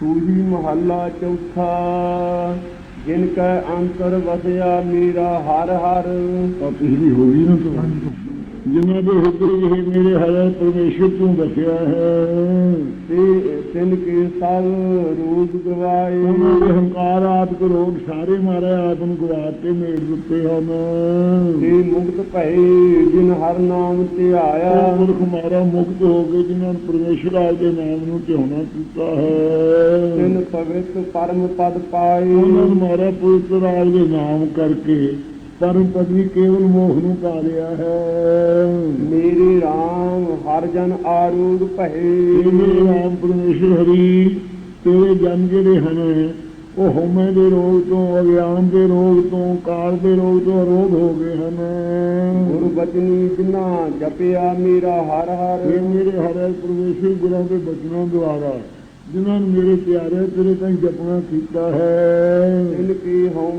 ਸੂਹੀ ਮਹੱਲਾ ਚੌਥਾ ਜਿਨ ਕੈ ਅੰਤਰ ਵਸਿਆ ਮੇਰਾ ਹਰ ਹਰ। ਆ ਪਿਛਲੀ ਹੋ ਗਈ ਨਾ ਤੋਂ। ਜਿਨ੍ਹਾਂ ਦੇ ਹਿਰਦੇ ਇਹ ਮੇਰੇ ਹਰੇ ਪਰਮੇਸ਼ਰ ਤੂੰ ਬਸਿਆ ਹੈ। ਤੇ ਤਿਨ ਕੇ ਸਭ ਰੂਪ ਗਵਾਏ। ਦੇ ਹੰਕਾਰ ਆਦਿਕ ਰੋਗ ਸਾਰੇ ਮਾਰੇ ਆਪ ਨੂੰ ਗਵਾ ਕੇ ਮੇੜ ਦਿੱਤੇ ਹਨ। ਤੇ ਮੁਕਤ ਭਏ ਜਿਨ ਹਰ ਨਾਮ ਧਿਆਇਆ ਉਹ ਮੁਰਖ ਮਾਰਾ ਮੁਕਤ ਹੋ ਗਏ ਜਿਨ੍ਹਾਂ ਨੇ ਪਰਮੇਸ਼ਰ ਆਪ ਦੇ ਨਾਮ ਨੂੰ ਧਿਆਉਣਾ ਕੀਤਾ ਹੈ। ਤਿਨ ਪਵਿੱਤ ਪਰਮ ਪਦ ਪਾਏ। ਉਹਨਾਂ ਨੂੰ ਮਾਰਾ ਪਵਿੱਤਰ ਆਪ ਦੇ ਨਾਮ ਕਰਕੇ ਪਰਮ ਪਦਵੀ ਕੇਵਲ ਮੋਹ ਨੂੰ ਪਾ ਲਿਆ ਹੈ। ਮੇਰੇ RAM ਹਰ ਜਨ ਇਹ ਭਏ। ਮੇਰੇ ਨਾਮ ਪਰਮੇਸ਼ਰ ਹਰੀ ਤੇਰੇ ਜਨ ਜਿਹੜੇ ਹਨ ਉਹ ਹਉਮੈ ਦੇ ਰੋਗ ਤੋਂ ਅਗਿਆਨ ਦੇ ਰੋਗ ਤੋਂ ਕਾਲ ਦੇ ਰੋਗ ਤੋਂ ਅਰੋਧ ਹੋ ਗਏ ਹਨ। ਗੁਰੂ ਬਚਨੀ ਜਿਨਾ ਜਪਿਆ ਮੇਰਾ ਹਰ ਹਰ। ਇਹ ਮੇਰੇ ਹਰੇ ਪਰਮੇਸ਼ਰ ਗੁਰਾਂ ਦੇ ਬਚਨਾਂ ਦੁਆਰਾ ਜਿਨ੍ਹਾਂ ਨੇ ਮੇਰੇ ਪਿਆਰੇ ਤੇਰੇ ਤਾਈਂ ਜਪਣਾ ਕੀਤਾ ਹੈ।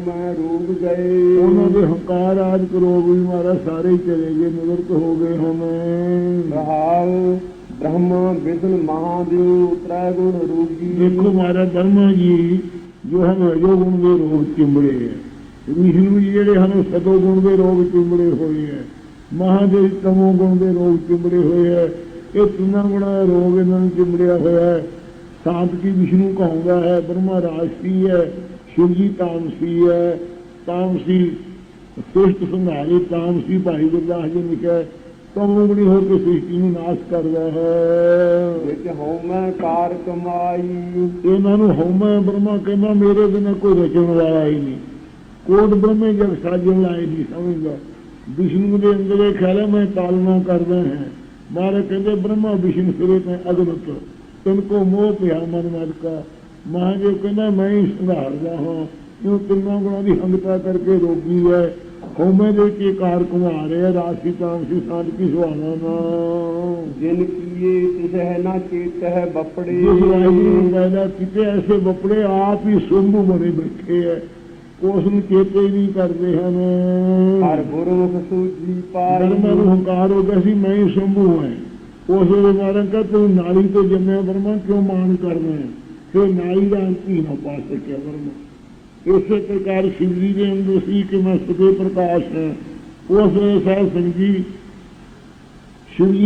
ਮੈਂ ਰੂਪ ਗਏ ਉਹਨਾਂ ਦੇ ਹੰਕਾਰ ਆਦਿਕ ਰੋਗ ਵੀ ਮਾਰਾ ਸਾਰੇ ਹੀ ਚਲੇ ਗਏ ਨਿਵਰਤ ਹੋ ਗਏ ਹਨ ਰਹਾਉ ਬ੍ਰਹਮਾ ਵਿਸ਼ਨ ਮਹਾਦੇਵ ਤ੍ਰੈ ਗੁਣ ਰੂਪੀ। ਦੇਖੋ ਮਾਰਾ ਬਰਮਾ ਜੀ ਜੋ ਹਨ ਰਜੋ ਗੁਣ ਦੇ ਰੋਗ ਚਿੰਬੜੇ ਹੈ। ਵਿਸ਼ਨੂੰ ਜੀ ਜਿਹੜੇ ਹਨ ਸਤੋ ਗੁਣ ਦੇ ਰੋਗ ਚਿੰਬੜੇ ਹੋਏ ਹੈ। ਮਹਾਦੇਵ ਤਮੋ ਗੁਣ ਦੇ ਰੋਗ ਚਿੰਬੜੇ ਹੋਏ ਹੈ। ਇਹ ਤਿੰਨਾਂ ਗੁਣਾਂ ਦਾ ਰੋਗ ਇਹਨਾਂ ਨੂੰ ਚਿੰਬੜਿਆ ਹੋਇਆ ਹੈ। ਸਾਤ ਕੀ ਵਿਸ਼ਨੂੰ ਕਹਾਉਂਦਾ ਹੈ ਬ੍ਰਹਮਾ ਰਾਜਸੀ ਹੈ? ਸ਼ਿਵ ਜੀ ਤਾਮਸੀ ਹੈ ਤਾਮਸੀ ਸ੍ਰਿਸ਼ਟ ਸੰਘਾਰੀ ਤਾਮਸੀ ਭਾਈ ਗੁਰਦਾਸ ਜੀ ਲਿਖਿਆ ਤਮੋ ਗੁਣੀ ਹੋ ਕੇ ਸ੍ਰਿਸ਼ਟੀ ਨੂੰ ਨਾਸ਼ ਕਰਦਾ ਹੈ। ਵਿੱਚ ਹਉ ਮੈਂ ਕਾਰ ਕਮਾਈ। ਇਹਨਾਂ ਨੂੰ ਹਉਮੈ ਬ੍ਰਹਮਾ ਕਹਿੰਦਾ ਮੇਰੇ ਬਿਨਾਂ ਕੋਈ ਰਚਣ ਵਾਲਾ ਹੀ ਨਹੀਂ। ਕੋਟ ਬ੍ਰਹਮੇ ਜਗ ਸਾਜਣ ਲਾਏ ਨਹੀਂ ਸਮਝਦਾ। ਵਿਸ਼ਨੂੰ ਦੇ ਅੰਦਰ ਇਹ ਖਿਆਲ ਮੈਂ ਪਾਲਣਾ ਕਰਦਾ ਹਾਂ। ਮਾਰੇ ਕਹਿੰਦੇ ਬ੍ਰਹਮਾ ਵਿਸ਼ਨੂੰ ਸਿਰੇ ਤੇ ਅਗਨਤ ਤਨ ਕੋ ਮੋਹ ਪਿਆ ਮਨ ਮਨ ਕਾ ਮਹਾਂਜੋ ਕਹਿੰਦਾ ਮੈਂ ਹੀ ਸੰਘਾਰਦਾ ਹਾਂ। ਕਿਉਂ ਤਿੰਨਾਂ ਗੁਣਾਂ ਦੀ ਹੰਗਤਾ ਕਰਕੇ ਰੋਗੀ ਹੈ ਹਉਮੈ ਦੇ ਕੇ ਕਾਰ ਘੁਮਾ ਰਿਹਾ ਰਾਸੀ ਤਾਮਸੀ ਸਾਧ ਕੀ ਸੁਹਾਣਾ ਨਾ ਜਿਨ ਕੀਏ ਤਿਸਹਿ ਨਾ ਚੇਤ ਹੈ ਬਪੜੇ ਜਿਸ ਵਾਹਿਗੁਰੂ ਕੀਤੇ ਐਸੇ ਬੱਪੜੇ ਆਪ ਹੀ ਸੁੰਭੂ ਬਣੇ ਬੈਠੇ ਐ। ਉਸ ਨੂੰ ਚੇਤੇ ਹੀ ਨਹੀਂ ਕਰਦੇ ਹਨ। ਹਰ ਗੁਰਮੁਖ ਸੂਜੀ ਪਾਈ। ਬਰਮਾ ਨੂੰ ਹੰਕਾਰ ਹੋ ਗਿਆ ਸੀ ਮੈਂ ਹੀ ਸੁੰਭੂ ਹਾਂ ਉਸ ਵੇਲੇ ਮਾਰਨ ਕਾ ਤੂੰ ਨਾਲੀ ਤੋਂ ਜੰਮਿਆ ਬਰਮਾ ਕਿਉਂ ਮਾਣ ਕਰਦਾ ਹੈ ਫਿਰ ਨਾਲੀ ਦਾ ਅੰਤ ਹੀ ਨਾ ਪਾ ਸਕਿਆ ਬਰਮਾ ਇਸੇ ਪ੍ਰਕਾਰ ਸ਼ਿਵ ਜੀ ਦੇ ਅੰਦਰ ਸੀ ਕਿ ਮੈਂ ਸਦੇ ਪ੍ਰਕਾਸ਼ ਹਾਂ, ਉਸ ਵੇਲੇ ਸਾਹਿਬ ਸਿੰਘ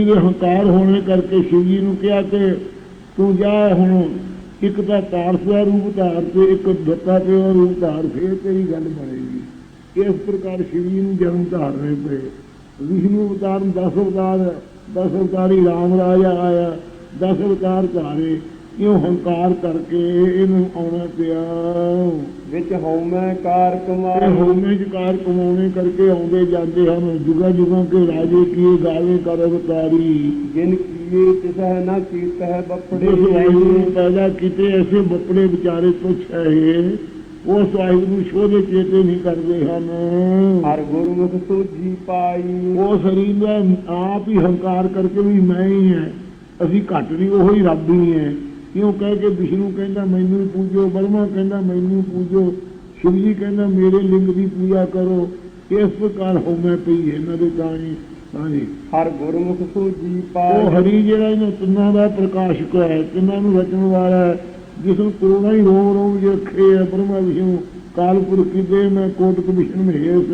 ਦੇ ਹੰਕਾਰ ਹੋਣੇ ਕਰਕੇ ਸ਼ਿਵ ਜੀ ਨੂੰ ਕਿਹਾ ਕਿ ਤੂੰ ਜਾ ਹੁਣ, ਇੱਕ ਤਾਂ ਤਾਰਸ ਦਾ ਰੂਪ ਧਾਰ ਤੇ, ਇੱਕ ਦੱਤਾ ਤੇ ਰੂਪ ਧਾਰ ਫੇਰ ਤੇਰੀ ਗੱਲ ਬਣੇਗੀ। ਇਸ ਪ੍ਰਕਾਰ ਸ਼ਿਵ ਜੀ ਨੂੰ ਜਨਮ ਧਾਰਨੇ ਪਏ। ਵਿਸ਼ਨੂੰ ਅਵਤਾਰ ਨੂੰ 10 ਅਵਤਾਰ 10 ਅਵਤਾਰੀ ਰਾਮ ਰਾਜਾ ਆਇਆ 10 ਅਵਤਾਰ ਧਾਰੇ। ਕਿਉਂ ਹੰਕਾਰ ਕਰਕੇ ਇਹਨੂੰ ਆਉਣਾ ਪਿਆ? ਵਿੱਚ ਹਉ ਮੈਂ ਕਾਰ ਇਹ ਕਮਾਈ ਹੋਮੇ ਜਕਾਰ ਕਮਾਉਣੇ ਕਰਕੇ ਆਉਂਦੇ ਜਾਂਦੇ ਹਨ। ਜੁਗਾ ਜੁਗਾ ਕੇ ਰਾਜੇ ਕੀ ਗਾਵੇ ਕਰ ਅਵਤਾਰੀ। ਜਿਨ ਕੀਏ ਤਿਸਹਿ ਨਾ ਚੇਤ ਹੈ ਬਪੜੇ ਵਾਹਿਗੁਰੂ ਪੈਦਾ ਕੀਤੇ ਐਸੇ ਬੱਪੜੇ ਵਿਚਾਰੇ ਤੁਛ ਹੈ। ਉਸ ਵਾਹਿਗੁਰੂ ਨੂੰ ਸ਼ੋਧੇ ਚੇਤੇ ਨਹੀਂ ਕਰਦੇ ਹਨ। ਹਰ ਗੁਰਮੁਖ ਸੂਜੀ ਪਾਈ। ਉਹ ਸਰੀਰ ਆਪ ਹੀ ਹੰਕਾਰ ਕਰਕੇ ਵੀ ਮੈਂ ਹੀ ਹੈ। ਅਸੀਂ ਘੱਟ ਨਹੀਂ ਉਹ ਹੀ ਰੱਬ ਹੀ ਹੈ। ਕਿਉਂ ਕਹਿ ਕੇ ਵਿਸ਼ਨੂੰ ਕਹਿੰਦਾ ਮੈਨੂੰ ਹੀ ਪੂਜੋ ਬਰਮਾ ਕਹਿੰਦਾ ਮੈਨੂੰ ਪੂਜੋ ਸ਼ਿਵ ਜੀ ਕਹਿੰਦਾ ਮੇਰੇ ਲਿੰਗ ਦੀ ਪੂਜਾ ਕਰੋ ਇਸ ਪ੍ਰਕਾਰ ਹੋਮੈ ਪਈ ਹੈ ਇਹਨਾਂ ਦੇ ਹੀ ਹਾਂਜੀ ਹਰ ਗੁਰਮੁਖ ਸੂਜੀ ਉਹ ਪਾਈ ਹਰੀ ਜਿਹੜਾ ਇਹਨਾਂ ਤਿੰਨਾਂ ਦਾ ਪ੍ਰਕਾਸ਼ਕ ਹੈ ਤਿੰਨਾਂ ਨੂੰ ਰਚਣ ਵਾਲਾ ਹੈ ਜਿਸ ਨੂੰ ਕਰੋਨਾ ਹੀ ਰੋਮ ਰੋਮ ਜੇ ਰੱਖੇ ਹੈ ਬ੍ਰਹਮਾ ਵਿਸ਼ਨੂੰ ਕਾਲਪੁਰਖ ਕੀਤੇ ਮੈਂ ਕੋਟਕ ਵਿਸ਼ਨ ਮਹੇਸ਼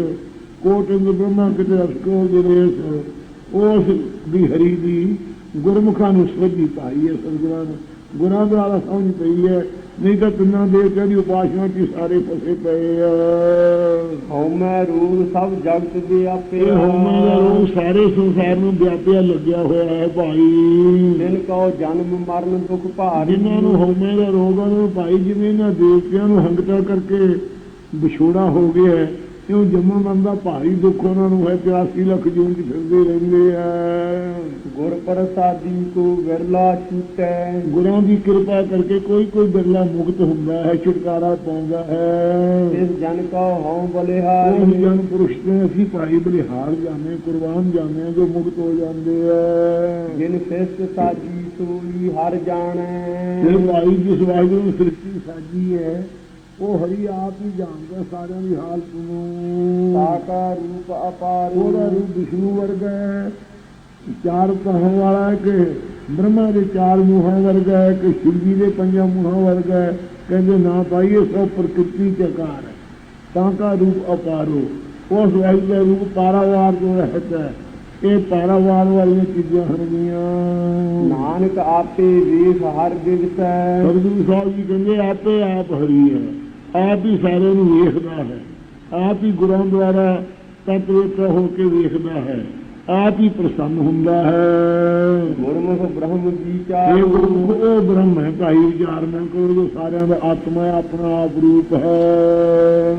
ਕੋਟ ਇੰਦ ਬ੍ਰਹਮਾ ਕਿਤੇ ਅਸਕੋ ਜਰੇਸ ਉਸ ਦੀ ਹਰੀ ਦੀ ਗੁਰਮੁਖਾਂ ਨੂੰ ਸੋਝੀ ਪਾਈ ਹੈ ਸਤਿਗੁਰਾਂ ਨੇ। ਗੁਰਾਂ ਦੁਆਰਾ ਸਮਝ ਪਈ ਹੈ। ਨਹੀਂ ਤਾਂ ਤਿੰਨਾਂ ਦੀ ਉਪਾਸਨਾ 'ਚ ਹੀ ਸਾਰੇ ਫਸੇ ਪਏ ਆ। ਹਉ ਮੈਂ ਰੂਪ ਸਭ ਜਗਤ ਦੇ ਆਪਿਆ ਹੋਮਾਂ ਦਾ ਰੋਗ ਸਾਰੇ ਸੰਸਾਰ ਨੂੰ ਵਿਆਪਿਆ ਲੱਗਿਆ ਹੋਇਆ ਹੈ ਭਾਈ। ਦਿਨ ਕਉ ਜਨਮ ਮਰਨ ਦੁਖ ਭਾਰੀ ਜਿਨ੍ਹਾਂ ਨੂੰ ਹਉਮੈ ਦਾ ਰੋਗ ਆ, ਉਹਨਾਂ ਨੂੰ ਭਾਈ ਜਿਵੇਂ ਇਹਨਾਂ ਦੇਵਤਿਆਂ ਨੂੰ ਹੰਗਤਾ ਕਰਕੇ ਵਿਛੋੜਾ ਹੋ ਗਿਆ ਹੈ, ਇਉਂ ਜੰਮਣ ਮਰਨ ਦਾ ਭਾਰੀ ਦੁੱਖ ਉਹਨਾਂ ਨੂੰ ਹੈ 83 ਲੱਖ ਜੂਨ ਚ ਫਿਰਦੇ ਰਹਿੰਦੇ ਆ। ਗੁਰ ਪ੍ਰਸਾਦੀ ਕੋ ਵਿਰਲਾ ਚੂਟੈ ਗੁਰਾਂ ਦੀ ਕਿਰਪਾ ਕਰਕੇ ਕੋਈ ਕੋਈ ਬਿਰਲਾ ਮੁਕਤ ਹੁੰਦਾ ਹੈ ਛੁਟਕਾਰਾ ਪਾਉਂਦਾ ਹੈ। ਇਸ ਜਨ ਕਉ ਹਉ ਉਹ ਬਲਿਹਾਰੀ ਜਨ ਪੁਰਸ਼ ਤੇ ਅਸੀਂ ਭਾਈ ਬਲਿਹਾਰ ਜਾਣੇ ਕੁਰਬਾਨ ਜਾਣੇ ਜੋ ਮੁਕਤ ਹੋ ਜਾਂਦੇ ਆ। ਜਿਨ ਫਿਸਤ ਸਾਜੀ ਸੋਈ ਹਰ ਜਾਣੈ। ਇਹ ਭਾਈ ਜਿਸ ਵਾਹਿਗੁਰੂ ਸ੍ਰਿਸ਼ਟੀ ਸਾਜੀ ਹੈ ਉਹ ਹਰੀ ਆਪ ਹੀ ਜਾਣਦਾ ਸਾਰਿਆਂ ਦੀ ਹਾਲਤ ਨੂੰ। ਸਾਕਾ ਰੂਪ ਅਪਾਰ। ਉਹਦਾ ਰੂਪ ਵਿਸ਼ਨੂੰ ਵਰਗਾ ਹੈ ਚਾਰ ਕਹਾਂ ਵਾਲਾ ਹੈ ਕਿ ਬ੍ਰਹਮਾ ਦੇ ਚਾਰ ਮੂੰਹਾਂ ਵਰਗਾ ਹੈ ਕਿ ਸ਼ਿਵ ਜੀ ਦੇ ਪੰਜਾਂ ਮੂੰਹਾਂ ਵਰਗਾ ਹੈ। ਕਹਿੰਦੇ ਨਾ ਇਹ ਸਭ ਪ੍ਰਕਿਰਤੀ ਚ ਆਕਾਰ ਹੈ। ਤਾਂ ਕਾ ਰੂਪ ਅਪਾਰੋ। ਉਸ ਵਾਹਿ ਦਾ ਰੂਪ ਪਾਰਾਵਾਰ ਜੋ ਰਹਿਤ ਹੈ। ਇਹ ਪਾਰਾਵਾਰ ਵਾਲੀਆਂ ਚੀਜ਼ਾਂ ਹੋਣਗੀਆਂ ਨਾਨਕ ਆਪੇ ਵੇਖ ਹਰ ਦਿਵਸੈ ਸਤਿਗੁਰੂ ਸਾਹਿਬ ਜੀ ਕਹਿੰਦੇ ਆਪੇ ਆਪ ਹਰੀ ਹੈ। ਆਪ ਹੀ ਸਾਰਿਆਂ ਨੂੰ ਵੇਖਦਾ ਹੈ। ਆਪ ਹੀ ਗੁਰਾਂ ਦੁਆਰਾ ਤਤਵਿਤ ਹੋ ਕੇ ਵੇਖਦਾ ਹੈ। ਆਪ ਹੀ ਪ੍ਰਸੰਨ ਹੁੰਦਾ ਹੈ। ਗੁਰਮੁਖ ਬ੍ਰਹਮ ਜੀ ਇਹ ਚਾਰੋ ਗੁਰੂ ਉਹ ਬ੍ਰਹਮ ਹੈ ਭਾਈ ਵਿਚਾਰ ਜੋ ਸਾਰਿਆਂ ਦਾ ਆਤਮਾ ਆਪਣਾ ਆਪ ਰੂਪ ਹੈ।